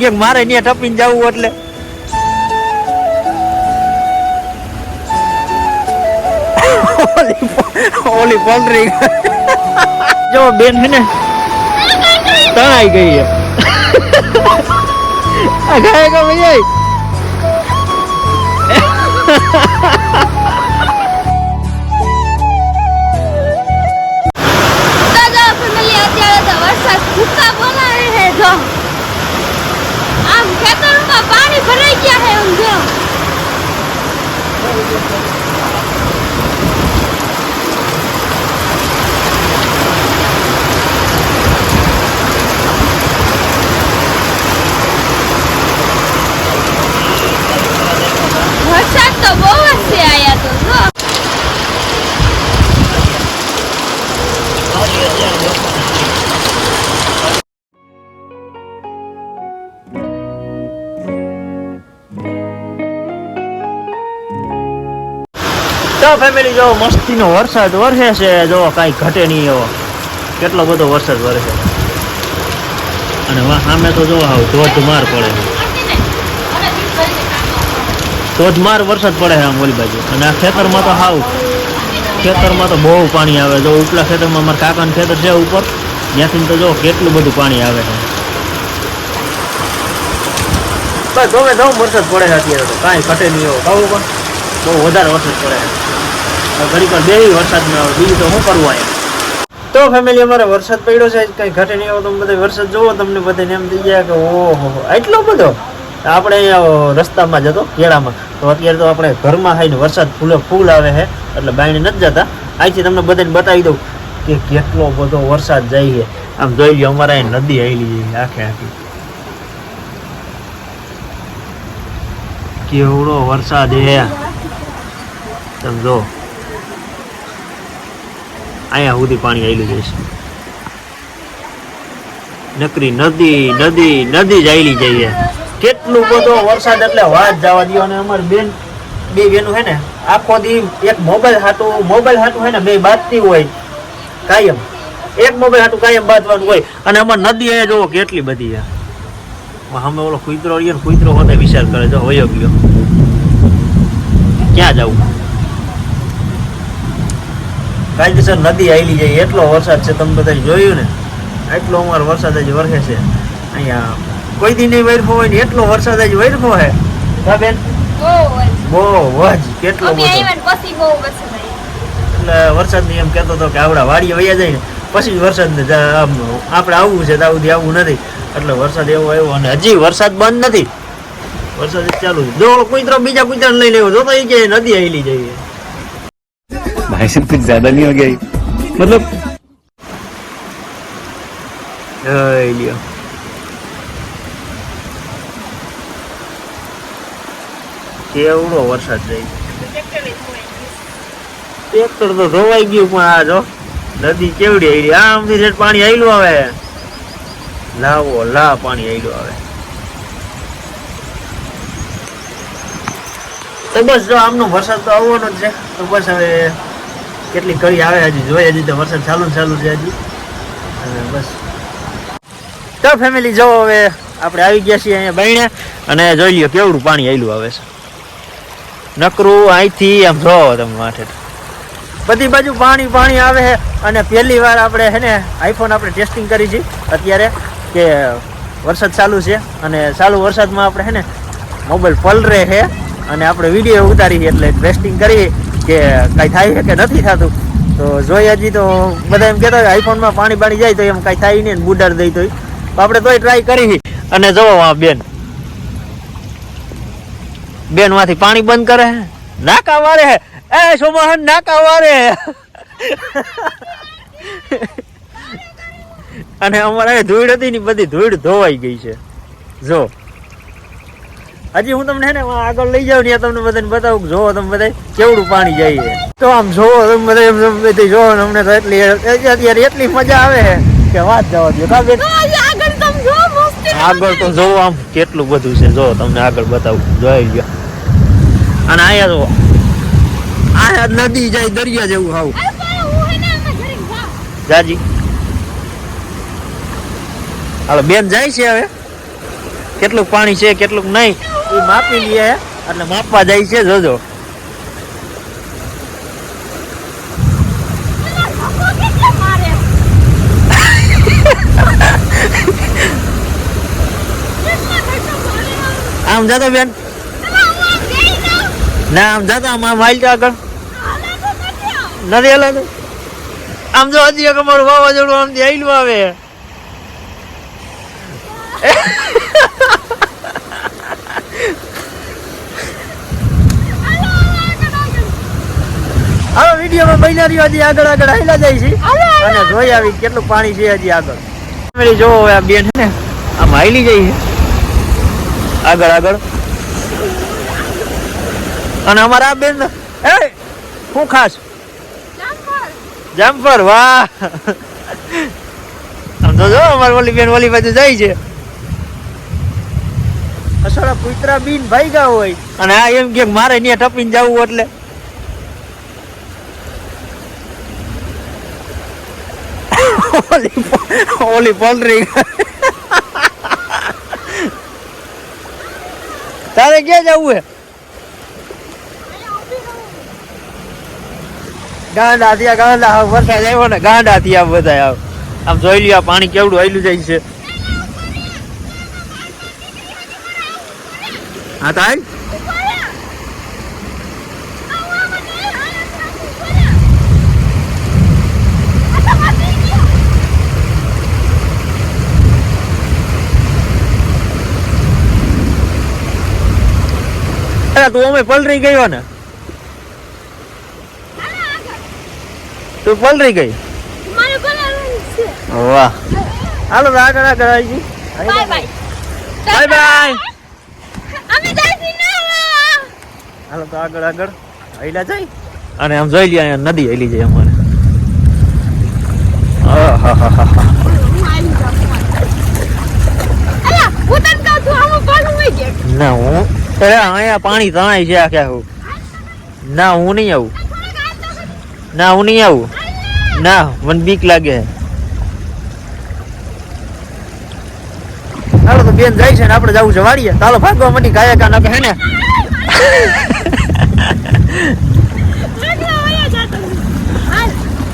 કે મારે ત્યાં ટપીને જવું એટલે? ઓલી પોલ્ટ્રી. જો બેન છે ને, તણાઈ ગઈ છે. આ ગાય કા ભાઈ તો ફેમિલી જો, મસ્તીનો વરસાદ વરસે છે. જો, કાંઈ ઘટે નહીં એવો. કેટલો બધો વરસાદ વરસે. અને સામે તો જો હાવ ધોધમાર પડે. ધોધમાર વરસાદ પડે છે આમ ઓલી બાજુ. અને આ ખેતરમાં તો હાવ, ખેતરમાં તો બહુ પાણી આવે. જો, ઉપલા ખેતરમાં મારા કાકાનું ખેતર છે ઉપર. ત્યાંથી તો જો, કેટલું બધું પાણી આવે છે. બસ ધોમે ધોમ વરસાદ પડે છે અત્યારે તો. કાંઈ ઘટે નહીં એવો. કહું પણ, બહુ વધારે વરસાદ પડે છે. ઘડીક વાર બેહી વરસાદ ન આવે બીજું તો શું કરવું આવે તો ફેમિલી અમારે વરસાદ પડ્યો છે કઈ ઘટે નહીં આવો તમે બધા વરસાદ જોવો, તમને બધાને એમ થઈ ગયા કે ઓહો એટલો બધો? આપણે રસ્તામાં જતો કેળામાં. તો અત્યારે તો આપણે ઘરમાં થઈને વરસાદ ફૂલે, ફૂલ આવે છે, એટલે બાયણે નથી જતા. અહીંથી તમને બધાને બતાવી દઉં કે કેટલો બધો વરસાદ જાય છે. આમ જોઈ લ્યો, અમારે અહીં નદી આવેલી છે, આખે આખી. કેવડો વરસાદ હે તમે જો અહીંયા સુધી પાણી આવેલું છે નકરી નદી નદી નદી જ આવેલી જઈએ કેટલું બધો વરસાદ એટલે વાત જવા દો અને અમારી બેન, બે બેનું છે ને, આખો દી એક મોબાઈલ હાટું મોબાઈલ હાટું હે ને બે બાજતી હોય. કાયમ. એક મોબાઈલ હાટું કાયમ બાજવાનું હોય. અને અમાર નદી અહીંયા જોવો કેટલી બધી છે. અમે ઓલો કુતરો ને, કુતરો હોતે વિચાર કરે, જો વયો ગયો. ક્યાં જવું કાયદેસર નદી આવેલી જાય એટલો વરસાદ છે તમે બધા જોયું ને? એટલો અમારો વરસાદ જ વરસે છે. અહીંયા કોઈ દી નહીં વરફો હોય ને એટલો વરસાદ જ વરફો હે હા બેન? બહુ વજ જ કેટલો બધો. આવ્યા આવ્યો એટલે વરસાદની એમ કહેતો હતો કે આવડા વાડીએ વયા જાય ને પછી વરસાદ ને આમ આપણે આવવું છે ત્યાં સુધી આવવું નથી. એટલે વરસાદ એવો આવ્યો અને હજી વરસાદ બંધ નથી. વરસાદ ચાલુ છે. જો ઓલો કુતરો બીજા કુતરાને લઈ લેવો જો તો એ કે નદી આવેલી જઈએ भाई साहब कुछ ज्यादा नहीं हो गया ये? मतलब જઈ લ્યો કેવડો વરસાદ જાય ટ્રેક્ટર તો ધોવાઈ ગયું પણ આ જો નદી કેવડી આવી આમથી જેટ પાણી આવેલું આવે લાવો લા પાણી આવેલું આવે તો બસ જો આમનો વરસાદ તો આવવાનો જ છે તો બસ હવે કેટલી કડી આવે હજી? જોઈએ હજી તો વરસાદ ચાલુ ચાલુ છે હજી. અને બસ. તો ફેમિલી જો હવે આપણે આવી ગયા છીએ અહીંયા બહેણે અને જોઈ લ્યો કેવડું પાણી આવેલું આવે છે. નકરું અહીંથી આમ જો તમે માથે. બધી બાજુ પાણી પાણી આવે છે. અને પહેલી વાર આપણે છે ને આઈફોન આપણે ટેસ્ટિંગ કરી છે અત્યારે કે વરસાદ ચાલુ છે. અને ચાલુ વરસાદમાં આપણે છે ને મોબાઈલ પલરે છે. અને આપણે વીડિયો ઉતારી એટલે ટેસ્ટિંગ કરી કે કાંઈ થાય છે કે નથી થતું? તો જોઈએ હજી તો બધા એમ કહેતા હોય આઈફોનમાં પાણી પાણી જાય તો એમ કાંઈ થાય નહીં ને બુડાર દઈ તોય તો આપણે તોય ટ્રાય કરી અને જોવો આ બેન. માંથી પાણી બંધ કરે. નાકા વારે. એ સોમાહન નાકા વારે અને અમારે ધૂળ હતી ને બધી ધૂળ ધોવાઈ ગઈ છે. જો. હજી હું તમને હે ને આગળ લઈ જાઉં ત્યાં તમને બધાને બતાવું કે જોવો તમે બધા કેવડું પાણી જાય છે. તો આમ જોવો તમે બધા એમ બધી જોવો ને અમને તો એટલી અત્યારે એટલી મજા આવે છે કે વાત જવા દો કા બેન? તો આગળ જો તો જોવો આમ કેટલું બધું છે. જો તમને આગળ બતાવું. જોઈ ગયો અને અહીંયા જો આ નદી જાય દરિયા જેવું જાઉં. જાજી. હાલો બેન જાય છે હવે. કેટલું પાણી છે કેટલું નહીં. એ માપી લઈએ એટલે માપવા જાય છે, જોજો. આમ જતો બેન. ના, આમ જતા, આમ આમ હાલ આગળ. નથી હલાતું આમ જો હજી એક અમારું વાવાઝોડું આમ આયલું આવે હાલો, આગળ, આગળ. હવે વિડીયોમાં બન્યા રહ્યો હજી આગળ આગળ હાલ્યા જાય છે. હાલો, હાલો. અને જોઈ આવી કેટલું પાણી છે હજી આગળ. ફેમિલી જોવો હવે આ બેન ને આમ હાલી જાય છે. આગળ આગળ. અને અમારા આ બેન એ શું ખાસ? જામફળ. વાહ. આમ તો જો અમારી ઓલી બેન ઓલી બાજુ જાય છે. અસડા કુતરા બીન ભાઈ ગયા હોય. અને આ એમ કે મારે ત્યાં ટપીને જવું એટલે. ઓલી ઓલી પોલ્ટ્રી તારે ક્યાં જવું હે. ગાંડા ત્યાં, ગાંડા હાવ વરસાદ આવ્યો ને, ગાંડા ત્યાં બધા આવ. આમ જોઈ લ્યો પાણી કેવડું આયલું જાય છે. હા તો અરે તું અમે પલરી ગયો ને. તું પલરી ગઈ? વાહ. હાલો આગળ આગળ આવી બાય બાય બાય બાય અમે હાલો તો આગળ આગળ. હૈલા જાય? અને આમ જોઈ લઈએ અહીંયા નદી હૈલી જાય અમારે. હા હા હા આવી જાઉં. અલા, હું તને કહું છું, આમાં પાછું વહી જાય. ના, હું અરે અહીંયા પાણી તણાય છે આખે આખું. ના, હું નહીં આવું. ના, હું નહીં આવું. ના, મને બીક લાગે. હાલો, તો બેન જાય છે ને આપણે જવું છે વાડીએ. ચાલો, ભાગવા મટી કાયા કા નાખે હે ને.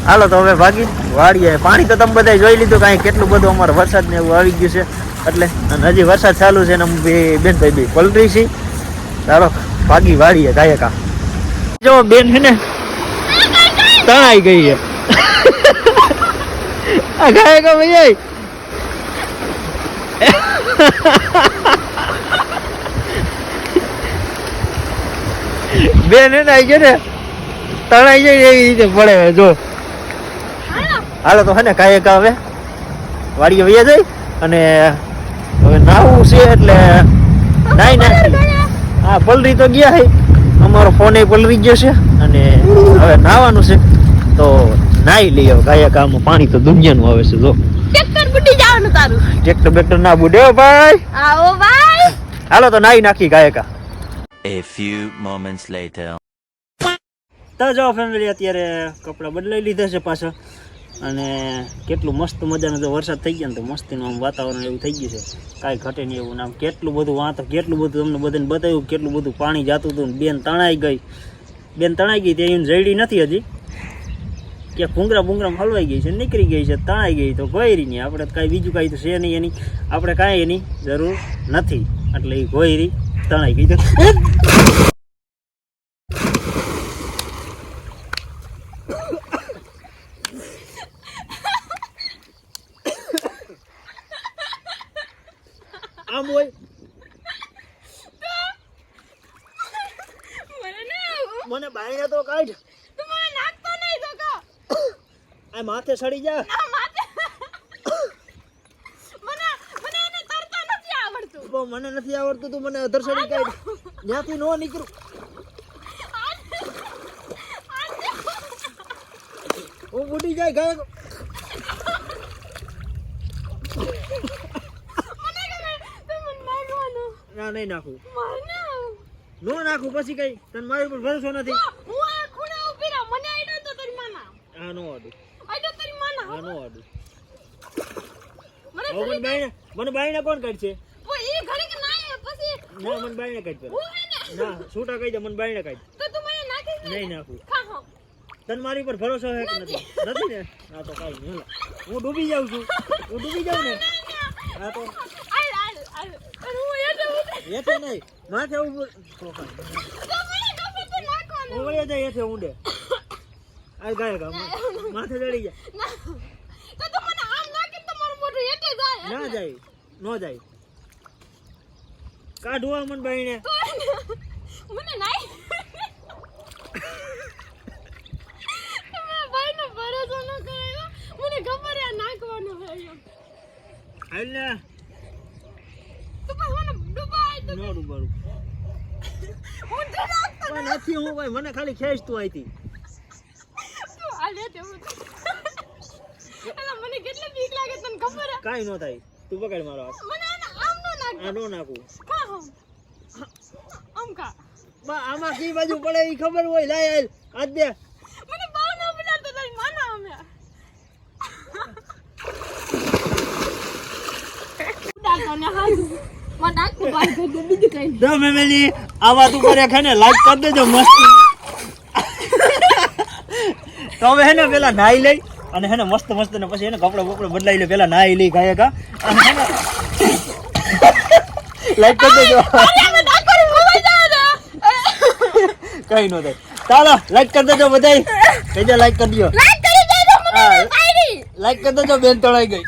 હાલો, તો હવે ભાગી. વાડીએ પાણી તો તમે બધા જોઈ લીધું કાંઈ કેટલું બધું અમારે વરસાદ ને એવું આવી ગયું છે. એટલે અને હજી વરસાદ ચાલુ છે ને બે બેન ભાઈ બી પલટી છે. ચાલો ભાગી વાડીએ ગાયકા. જો બેન છે ને તણાઈ ગઈ છે. આ ગાયકા ભાઈ બેન એને આઈ ગયો ને તણાઈ જાય એવી રીતે પડે છે, જો. હાલો. તો હે ને કાંઈ કા હવે વાડીએ વૈયા જાય અને હવે નાવું છે એટલે નાઈ નાખી. હા પલરી તો ગયા હે. અમારો ફોન એ પલરી ગયો છે અને હવે નાવાનું છે. તો નાઈ લઈએ હવે કાંઈ કામ પાણી તો દુનિયાનું આવે છે જો. ટ્રેક્ટર બુડી જવાનું તારું. ટ્રેક્ટર બેક્ટર ના બુડે ભાઈ. આવો ભાઈ. હાલો તો નાઈ નાખી ગાયકા. A few moments later. તો જો ફેમિલી અત્યારે કપડાં બદલાઈ લીધા છે પાછા. અને કેટલું મસ્ત મજાનો જો વરસાદ થઈ ગયો ને તો મસ્તીનું આમ વાતાવરણ એવું થઈ ગયું છે. કાંઈ ઘટે નહીં એવું. આમ કેટલું બધું વાંત, કેટલું બધું તમને બધાને બતાવ્યું, કેટલું બધું પાણી જતું હતું બેન તણાઈ ગઈ. બેન તણાઈ ગઈ તે એને જડી નથી હજી. કે ભૂંગરા ભૂંગરા હલવાઈ ગઈ છે નીકળી ગઈ છે, તણાઈ ગઈ તો ગોયરી નહીં આપણે કાંઈ બીજું કાંઈ તો છે નહીં એની. આપણે કાંઈ એની જરૂર નથી. એટલે એ ગોયરી તણાઈ ગઈ તો આમ હોય. મને બાયણે તો કાઢ. તું મને નાખતો નહીં તો કહો. આ માથે સડી જા. ના માથે. મને મને એને તરતા નથી આવડતું. પણ મને નથી આવડતું તું મને અધર સડી કાઢ જ્યાંથી નો નીકળું. હું બુડી જાય ગાય. ના નહીં નાખું. ના નાખું પછી કઈ? તને મારી ઉપર ભરોસો નથી? હું આ ખૂણે ઊભી રહું. મને આયડો તો તારી માના. આ નો આડું. આયડો તારી માના. આ નો આડું. મને મને કોણ કાઢશે? કોઈ ઈ ના મને કાઢ હું હે ને ના છૂટા કહી દે મને બાયણે કાઢ. તો તું મને નાખીશ નહીં નાખું. ખા તને મારી ઉપર ભરોસો છે કે નથી. નથી? ને? હા તો કાંઈ નહીં હું ડૂબી જાઉં છું. હું ડૂબી જાઉં ને. હા તો આલ આલ આલ અને હું ઉતરી નહીં માથે ઉભું તો કાંઈ. તો મને ગમે તે નાખવાનું હું વળી જાય એથી ઊંડે આ ગાય ગામ માથે ચડી જાય ના તો મને આમ મોઢું જાય ના જાય ન જાય કાઢવા મન બાઈને મને નાઈ ભરોસો ન કરાયો મને ખબર નાખવાનું હે એમ. પણ નથી હું ભાઈ મને ખાલી ખેંચ તું અહીંથી તું આ લે તે હું એલા મને કેટલી બીક લાગે તને ખબર હે ન થાય. તું પકડ મારો હાથ. મને આમ ન નાખ આ નો નાખું. આમ? કા? બા આમાં કઈ બાજુ પડે એ ખબર હોય? લાય હાથ દે. મને બહુ ન બિલાડતો તારી માના અમે. ઉડાડતો ને હાથ. જો મેમેલી આ વાત ઉપર એક ને લાઈક કરી દેજો મસ્તી તો હવે હે ને પેલા નાઈ લઈ અને હે ને મસ્ત મસ્ત ને પછી એને કપડો બપડા બદલાઈ લે પેલા નાઈ લઈ ગાય કા અને હે ને લાઈક કરી દેજો કઈ નો થાય ચાલો લાઈક કરી દેજો બધાય કહેજો લાઈક કરી દો લાઈક કરી દેજો મને લાઈક કરી દેજો બેન તળાઈ ગઈ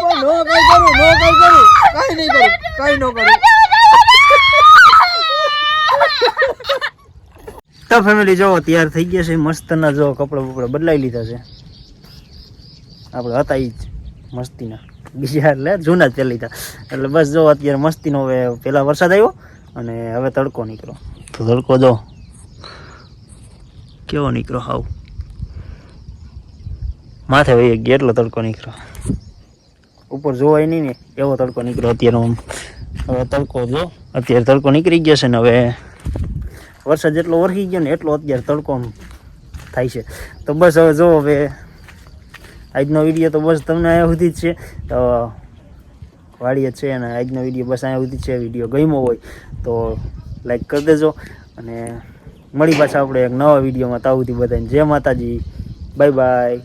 પણ નો કઈ કરું નો કઈ કરું કઈ નહીં કરું કઈ નો કરું. તો ફેમિલી જો તૈયાર થઈ ગયા છે મસ્તના જો કપડા બપડા બદલાઈ લીધા છે. આપણે હતા એ જ મસ્તીના. બીજા એટલે જૂના જ લીધા. એટલે બસ જો અત્યારે મસ્તીનો હવે પહેલાં વરસાદ આવ્યો અને હવે તડકો નીકળો તો તડકો જો. કેવો નીકળો હાવ? માથે વહી ગયો એટલો તડકો નીકળ્યો. ઉપર જોવાય નહીં ને એવો તડકો નીકળ્યો. અત્યારે હવે તડકો જો. અત્યારે તડકો નીકળી ગયો છે ને હવે વરસાદ જેટલો વરસી ગયો ને એટલો અત્યારે તડકો થાય છે. તો બસ હવે જો હવે આજનો વીડિયો તો બસ તમને અહીંયા સુધી જ છે. તો વાડીએ છે અને આજનો વીડિયો બસ અહીંયા સુધી છે. વીડિયો ગમ્યો હોય તો લાઈક કરી દેજો અને મળી પાછા આપણે એક નવા વિડીયોમાં. તાવથી બધાને. જય માતાજી. Bye bye.